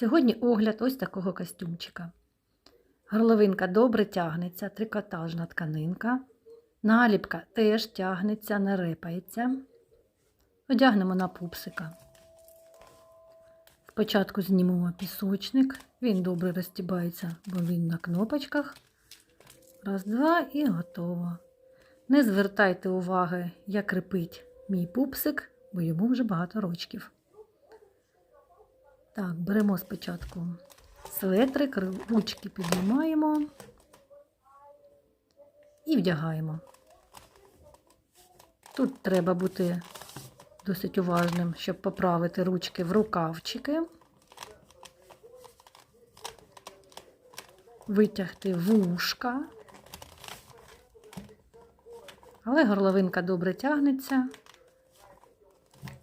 Сьогодні огляд ось такого костюмчика. Горловинка добре тягнеться, трикотажна тканинка. Наліпка теж тягнеться, не рипається. Одягнемо на пупсика. Спочатку знімемо пісочник. Він добре розтібається, бо він на кнопочках. Раз, два і готово. Не звертайте уваги, як рипить мій пупсик, бо йому вже багато рочків. Так, беремо спочатку светрик, ручки піднімаємо і вдягаємо. Тут треба бути досить уважним, щоб поправити ручки в рукавчики, витягти вушка. Але горловинка добре тягнеться,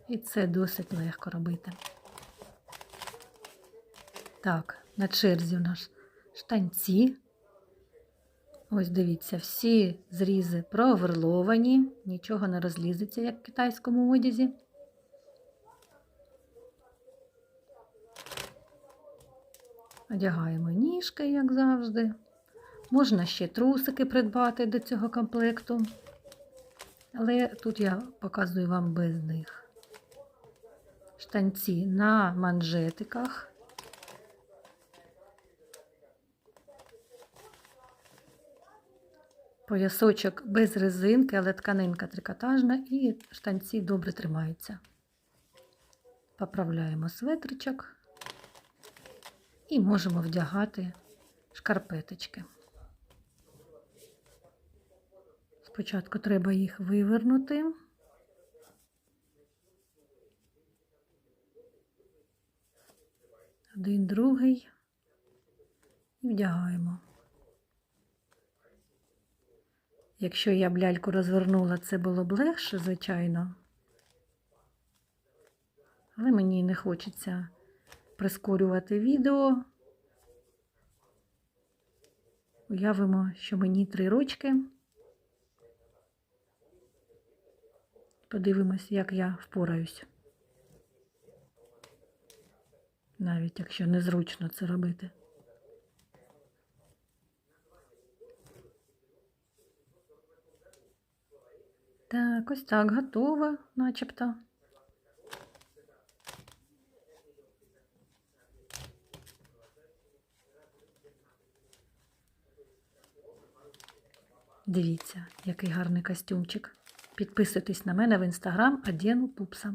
і це досить легко робити. Так, на черзі у нас штанці. Ось дивіться, всі зрізи проверловані, нічого не розлізеться, як в китайському одязі. Одягаємо ніжки, як завжди. Можна ще трусики придбати до цього комплекту. Але тут я показую вам без них. Штанці на манжетиках. Поясочок без резинки, але тканинка трикотажна і штанці добре тримаються. Поправляємо светричок і можемо вдягати шкарпеточки. Спочатку треба їх вивернути. Один, другий і вдягаємо. Якщо я б ляльку розвернула, це було б легше, звичайно. Але мені не хочеться прискорювати відео. Уявимо, що мені три рочки. Подивимось, як я впораюсь. Навіть якщо незручно це робити. Так, ось так, готова, начебто. Дивіться, який гарний костюмчик. Підписуйтесь на мене в інстаграм Адєну Пупса.